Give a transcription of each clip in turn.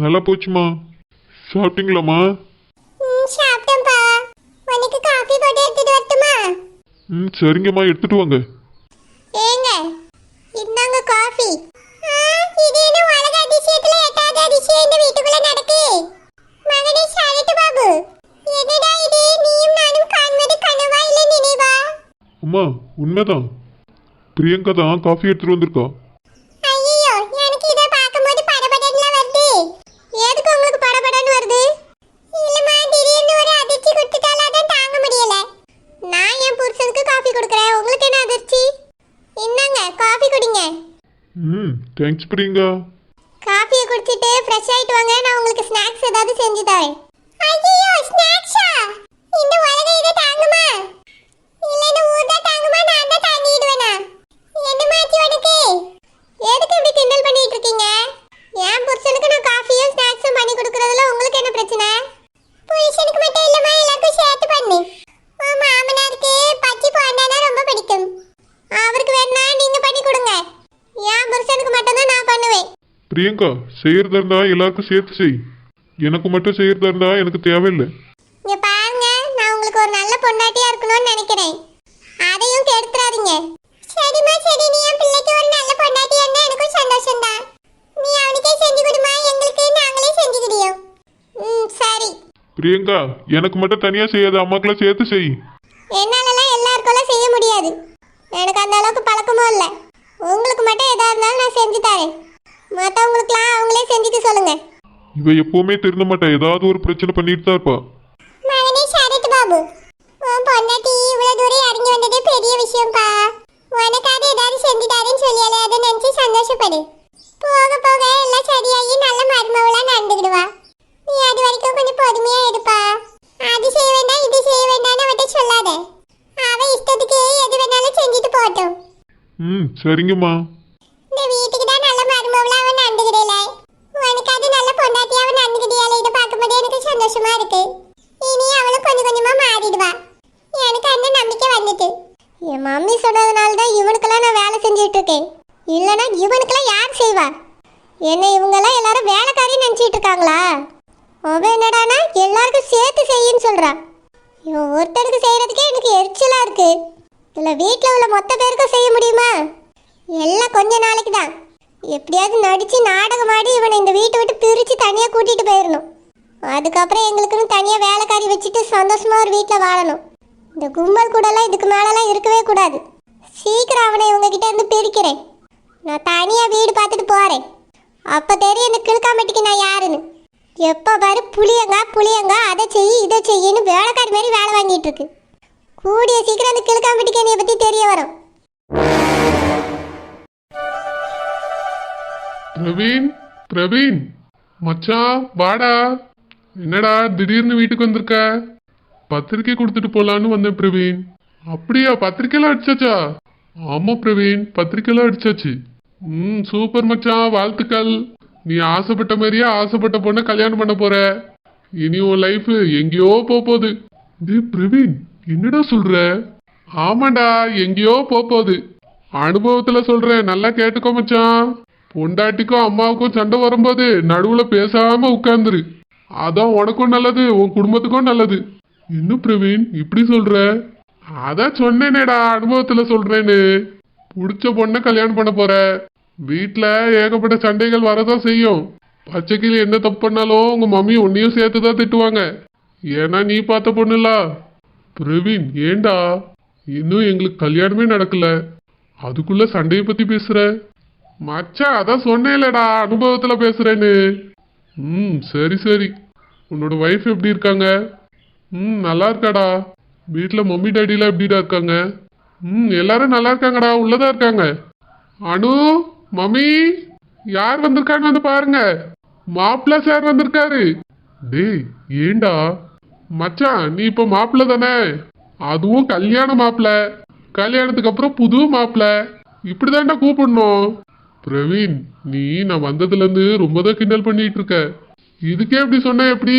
நல்லா போச்சுமா. சாப்பிட்டீங்களாம்மா சாப்பிட்டேன்ப்பா. உனக்கு காஃபி போட்டு எடுத்துட்டு வரட்டுமா? ம் சரிங்கம்மா எடுத்துட்டு வாங்க. ஏங்க இந்தாங்க காஃபி இது என்ன உலக அதிசயத்துல எட்டாவது அதிசயம் இந்த வீட்டுக்குள்ள நடக்கு? மகனே ஷாலிட் பாபு. என்னடா இது? நீயும் நானும் காண்பது கனவா இல்ல நினைவா? அம்மா உண்மைதான். பிரியங்கா தான் காஃபி எடுத்துட்டு வந்திருக்கா ஐயோ எனக்கு இத பாக்கும்போது படபடன்னு வருது எதுக்கு உங்களுக்கு படபடன்னு வருது இல்லம்மா திடீர்னு ஒரு அதிர்ச்சி கொடுத்துட்டால அதான் தாங்க முடியல நான் என் புருஷனுக்கு காஃபி கொடுக்குறேன் உங்களுக்கு என்ன அதிர்ச்சி இந்தாங்க காஃபி குடிங்க ம் தேங்க்ஸ் பிரியங்கா காஃபியை குடிச்சிட்டு ஃப்ரெஷ் ஆயிட்டு வாங்க. நான் உங்களுக்கு ஸ்நாக்ஸ் ஏதாவது செஞ்சு தரேன். ஐயோ ஸ்நாக்ஸா இந்த உலகம் இதை தாங்குமா இல்ல இந்த ஊர் தான் தாங்குமா நான் தான் தாங்கிடுவேனா என்ன மாத்தி உனக்கு எதுக்கு இப்படி கிண்டல் பண்ணிட்டு இருக்கீங்க என் புருஷனுக்கு நான் காஃபியும் ஸ்நாக்ஸும் பண்ணி கொடுக்கறதுல உங்களுக்கு என்ன பிரச்சனை புருஷனுக்கு மட்டும் இல்லம்மா எல்லாருக்கும் சேர்த்து பண்ணு உன் மாமனாருக்கு பச்சி போண்டானா ரொம்ப பிடிக்கும் அவருக்கு வேணா நீங்க பண்ணி கொடுங்க என் புருஷனுக்கு மட்டும்தான் நான் பண்ணுவேன் பிரியங்கா செய்யறதா இருந்தா எல்லாருக்கும் சேர்த்து செய். எனக்கு மட்டும் செய்யறதா இருந்தா எனக்கு தேவையில்லை. இங்க பாருங்க நான் உங்களுக்கு ஒரு நல்ல பொண்டாட்டியா இருக்கணும்னு நினைக்கிறேன். அதையும் கெடுத்துறாதீங்க. சரிம்மா சரி நீ என் பிள்ளைக்கு ஒரு நல்ல பொண்டாட்டியா இருந்தா எனக்கும் சந்தோஷம் தான் நீ அவனுக்கே செஞ்சு கொடுமா எங்களுக்கு நாங்களே செஞ்சுக்கிடியோம் ம் சரி. பிரியங்கா எனக்கு மட்டும் தனியா செய்யாத அம்மாக்கெல்லாம் சேர்த்து செய் என்னாலலாம் எல்லாருக்கெல்லாம் செய்ய முடியாது எனக்கு அந்த அளவுக்கு பழக்கமும் இல்லை உங்களுக்கு மட்டும் எதா இருந்தாலும் நான் செஞ்சு தரேன் மற்றவங்களுக்குலாம் அவங்களே செஞ்சுக்க சொல்லுங்க இவ எப்பவுமே திருந்த மாட்டா. ஏதாவது ஒரு பிரச்சனை பண்ணிட்டு தான் இருப்பா. மகனே சரத் பாபு. உன் பொண்டாட்டி இவ்வளவு தூரம் இறங்கி வந்ததே பெரிய விஷயம்ப்பா. உனக்காக ஏதாவது செஞ்சு தரேன்னு சொல்லியாலே அதை நினைச்சு சந்தோஷப்படு. போக போக எல்லாம் சரியாகி நல்ல மருமவளா நடந்துக்கிடுவா. நீ அது வரைக்கும் கொஞ்சம் பொறுமையா இருப்பா. அது செய்ய வேண்டாம் இது செய்ய வேண்டாம்னு அவட்ட சொல்லாத. அவ இஷ்டத்துக்கு எது வேணாலும் செஞ்சுட்டு போகட்டும். ம் சரிங்கம்மா இந்த வீட்டுக்கு தான் நல்ல மருமவளா அவன் நடந்துக்கிடல உனக்கு அது நல்ல பொண்டாட்டியா அவன் நடந்துக்கிட்டியால இதை பார்க்கும்போது எனக்கு சந்தோஷமா இருக்கு. இனி அவளும் கொஞ்சம் கொஞ்சமா மாறிடுவா. எனக்கு அந்த நம்பிக்கை வந்துட்டு. என் மம்மி சொன்னதுனால தான் இவனுக்கெல்லாம் நான் வேலை செஞ்சுட்டு இருக்கேன் இல்லைன்னா இவனுக்கெல்லாம் யார் செய்வா? என்ன இவங்கெல்லாம் எல்லாரும் வேலைக்காரி நினச்சிட்டு இருக்காங்களா அவன் என்னடானா எல்லாருக்கும் சேர்த்து செய்யுன்னு சொல்கிறான் இவன் ஒருத்தருக்கு செய்கிறதுக்கே எனக்கு எரிச்சலாக இருக்கு. இல்லை வீட்டில் உள்ள மொத்த பேருக்கும் செய்ய முடியுமா? எல்லாம் கொஞ்ச நாளைக்கு தான் எப்படியாவது நடித்து நாடகம் ஆடி இவனை இந்த வீட்டை விட்டு பிரித்து தனியாக கூட்டிகிட்டு போயிடணும் அதுக்கப்புறம் எங்களுக்குன்னு தனியாக வேலைக்காரி வச்சுட்டு சந்தோஷமாக ஒரு வீட்டில் வாழணும். இந்த கும்பல் கூடலாம் இதுக்கு மேலெலாம் இருக்கவே கூடாது. சீக்கிரம் அவனை உங்ககிட்ட இருந்து பிரிக்கிறேன். நான் தனியாக வீடு பார்த்துட்டு போகிறேன் அப்போ தெரியும் இந்த கிழக்காமட்டிக்கு நான் யாருன்னு. எப்போ பாரு புளியங்க புளியங்க அதை செய் இதை செய்யின்னு வேலைக்காரி மாதிரி வேலை வாங்கிட்டு இருக்கு. கூடிய சீக்கிரம் அந்த கிழக்காம்பட்டி கேணியை பற்றி தெரிய வரும். பிரவீன் பிரவீன். மச்சான் வாடா. என்னடா திடீர்னு வீட்டுக்கு வந்திருக்க? பத்திரிக்கை கொடுத்துட்டு போலான்னு வந்தேன் பிரவீன். அப்படியா பத்திரிக்கைலாம் அடிச்சாச்சா? ஆமா பிரவீன் பத்திரிக்கைலாம் அடிச்சாச்சு. ம் சூப்பர் மச்சான் வாழ்த்துக்கள். நீ ஆசைப்பட்ட மாதிரியே ஆசைப்பட்ட பொண்ணை கல்யாணம் பண்ண போற. இனி உன் லைஃப் எங்கேயோ போக போகுது. டேய் பிரவீன் என்னடா சொல்ற? ஆமாண்டா எங்கேயோ போக போகுது. அனுபவத்துல சொல்றேன் நல்லா கேட்டுக்கோ மச்சான். பொண்டாட்டிக்கும் அம்மாவுக்கும் சண்டை வரும்போது நடுவுல பேசாம உட்காந்துரு அதான் உனக்கும் நல்லது உன் குடும்பத்துக்கும் நல்லது. இன்னும் பிரவீன் இப்படி சொல்ற? அதான் சொன்னேனேடா அனுபவத்துல சொல்றேன்னு. பிடிச்ச பொண்ணை கல்யாணம் பண்ண போற. வீட்டில் ஏகப்பட்ட சண்டைகள் வரதான் செய்யும். பச்சைக்கிளி என்ன தப்பு பண்ணாலும் உங்க மம்மி உன்னையும் சேர்த்து தான் திட்டுவாங்க. ஏன்னா நீ பார்த்த பொண்ணுல? பிரவீன் ஏண்டா? இன்னும் எங்களுக்கு கல்யாணமே நடக்கல. அதுக்குள்ள சண்டையை பத்தி பேசுற? மச்சான் அதான் சொன்னேன்லடா அனுபவத்துல பேசுறேன்னு. ம் சரி சரி. உன்னோட ஒய்ஃப் எப்படி இருக்காங்க? ம் நல்லா இருக்காடா. வீட்டில் மம்மி டேடிலாம் எப்படிடா இருக்காங்க? ம் எல்லாரும் நல்லா இருக்காங்கடா உள்ளதா இருக்காங்க. அனு மம்மி யார் வந்திருக்கான்னு வந்து பாருங்க. மாப்பிள்ள சார் வந்திருக்காரு. டேய் ஏண்டா? மச்சான் நீ இப்போ மாப்பிள்ள தானே? அதுவும் கல்யாண மாப்பிள்ள. கல்யாணத்துக்கு அப்புறம் புது மாப்பிள்ள. இப்படிதான்டா கூப்பிடணும். பிரவீன் நீ நான் வந்ததுலேருந்து ரொம்ப தான் கிண்டல் பண்ணிட்டு இருக்க. இதுக்கே இப்படி சொன்ன எப்படி?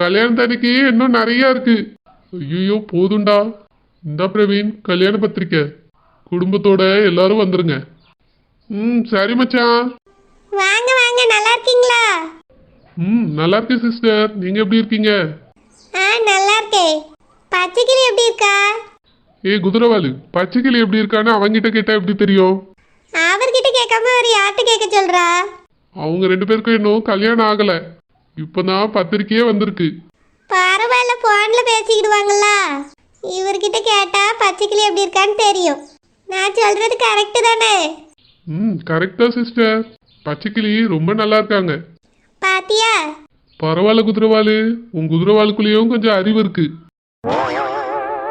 கல்யாணத்தன்னைக்கு இன்னும் நிறைய இருக்கு. ஐயோ போதும்டா இந்தா பிரவீன் கல்யாண பத்திரிக்கை. குடும்பத்தோட எல்லாரும் வந்துருங்க. ம் சரி மச்சான். வாங்க வாங்க நல்லா இருக்கீங்களா? ம் நல்லா இருக்கேன் சிஸ்டர். நீங்க எப்படி இருக்கீங்க? ஆ நல்லா இருக்கேன். பச்சைக்கிளி எப்படி இருக்கா? ஏய் குதிரவாலு பச்சைக்கிளி எப்படி இருக்கான்னு அவங்கிட்ட கேட்டா எப்படி தெரியும்? அவர்கிட்ட கேட்காம அவர் யார்கிட்ட கேட்க சொல்றா? அவங்க ரெண்டு பேருக்கும் இன்னும் கல்யாணம் ஆகல. இப்பதான் பத்திரிக்கையே வந்திருக்கு. பரவாயில்ல போன்ல பேசிக்கிடுவாங்களா இவர்கிட்ட கேட்டா பச்சைக்கிளி எப்படி இருக்கான்னு தெரியும். நான் சொல்றது கரெக்டு தானே? ம் கரெக்டா சிஸ்டர் பச்சைக்கிளி ரொம்ப நல்லா இருக்காங்க. பாத்தியா? பரவாயில்ல குதிரவாலு. உன் குதிரவாலுக்குள்ளேயும் கொஞ்சம் அறிவு இருக்கு.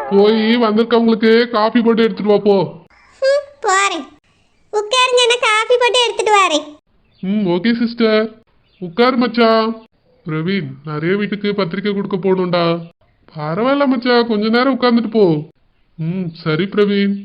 போய் வந்திருக்கவங்களுக்கு காஃபி போட்டு எடுத்துட்டு வா போ. போறேன். உட்காருங்க நான் காஃபி போட்டு எடுத்துட்டு வரேன். ம் ஓகே சிஸ்டர் உட்கார் மச்சான். பிரவீன் நிறைய வீட்டுக்கு பத்திரிக்கை கொடுக்க போகணும்டா. பரவாயில்ல மச்சான். கொஞ்ச நேரம் உட்காந்துட்டு போ. ம் சரி பிரவீன்.